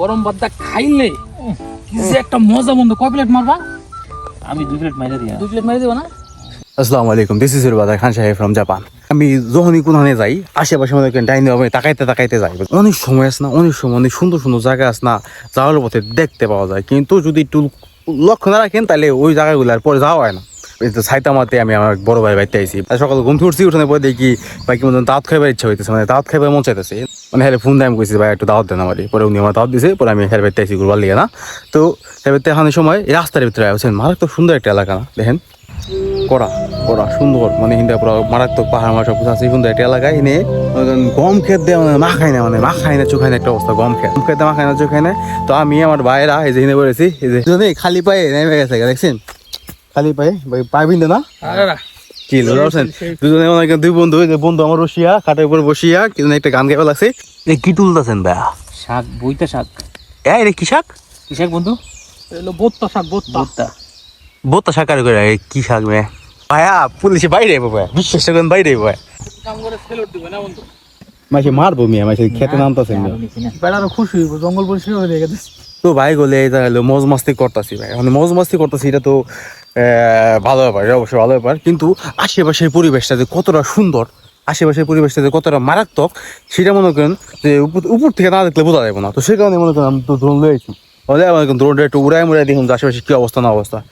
গরম ভাতটা খাইলে কি যে একটা মজা বন্ধু। কয় প্লেট মারবা? আমি দুই প্লেট মাইরে দিয়া। দুই প্লেট মেরে দেবো না? আসসালামু আলাইকুম দিস ইজ বাজার খান সাহেব ফ্রম জাপান আমি যখনই কোনখানে যাই আশেপাশে মধ্যে ডাইনি হবে তাকাইতে তাকাইতে যাই। অনেক সময় আছে না অনেক সময় অনেক সুন্দর সুন্দর জায়গা আছে না যাওয়ার পথে দেখতে পাওয়া যায়। কিন্তু যদি একটু লক্ষ্য না রাখেন তাহলে ওই জায়গাগুলো আর পরে যাওয়া হয় না। এই তো সাইতামাতে আমি আমার বড় ভাই বাড়িতে আইছি। আর সকালে ঘুম থেকে উঠছি উঠানোর পরে দেখি ভাই কি মতন দাঁত খাইবার ইচ্ছা হইতেছে মানে দাঁত খাইবার মন চাইতেছে। মানে হ্যাঁ ফোন দিয়ে আমি কইছি ভাই একটু দাওয়াত দেন আমার। পরে উনি আমার দাওয়াত দিছে, পরে আমি হ্যাঁ বাড়িতে আইছি ঘুরবার লিগে না। তো হ্যাঁ এখানে সময় রাস্তার ভিতরে আছেন মারাত্মক সুন্দর একটা এলাকা না? দেখেন করা করা সুন্দর। মানে হিন্দা পুরো মারাত্মক পাহাড় মার সব কিছু আছে সুন্দর একটা এলাকায় এনে গম খেত দেয় মানে মাখাই না মানে মাখাই না চোখাই না একটা অবস্থা, গম খেত গম খেতে মাখাই না চোখাই না তো আমি আমার ভাইরা এই যে হিনে বলেছি এই যে খালি পায়ে নেমে গেছে দেখছেন? খালি পায়ে, ভাই পায়ে না। কি দুজনে মনে করেন দুই বন্ধু যে বন্ধু আমার বসিয়া খাটের উপর বসিয়া কিন্তু একটা গান গাইবা লাগছে। এ কি তুলতেছেন ভাইয়া? শাক বইটা শাক। এ রে কি শাক? কি শাক বন্ধু? এলো বোত্তা শাক বোত্তা শাক আর করে কি শাক মে ভাইয়া পুলিশে বাইরে আইবো ভাই বিশ্বাস করেন বাইরে আইবো ভাই কাম করে ফেলট দিবে না বন্ধু? মাসে মারবো মিয়া মাসে খেতে মিয়া। নিছি বেড়ারও খুশি হইব জঙ্গল পরিষ্কার হয়ে গেছে। তো ভাই গলে এটা হলো মজ মাস্তি করতেছি ভাই এখন মজ মাস্তি করতেছি এটা তো ভালো ব্যাপার অবশ্যই ভালো ব্যাপার। কিন্তু আশেপাশের পরিবেশটা যে কতটা সুন্দর, আশেপাশের পরিবেশটা যে কতটা মারাত্মক, সেটা মনে করেন যে উপর- থেকে না দেখলে বোঝা যাবে না। তো সেই কারণে মনে করেন আমি তো ড্রোন লয়েছি বলে মনে করেন ড্রোনটা একটু উড়ায় মুড়াই দেখুন আশেপাশে কী অবস্থা, না অবস্থা।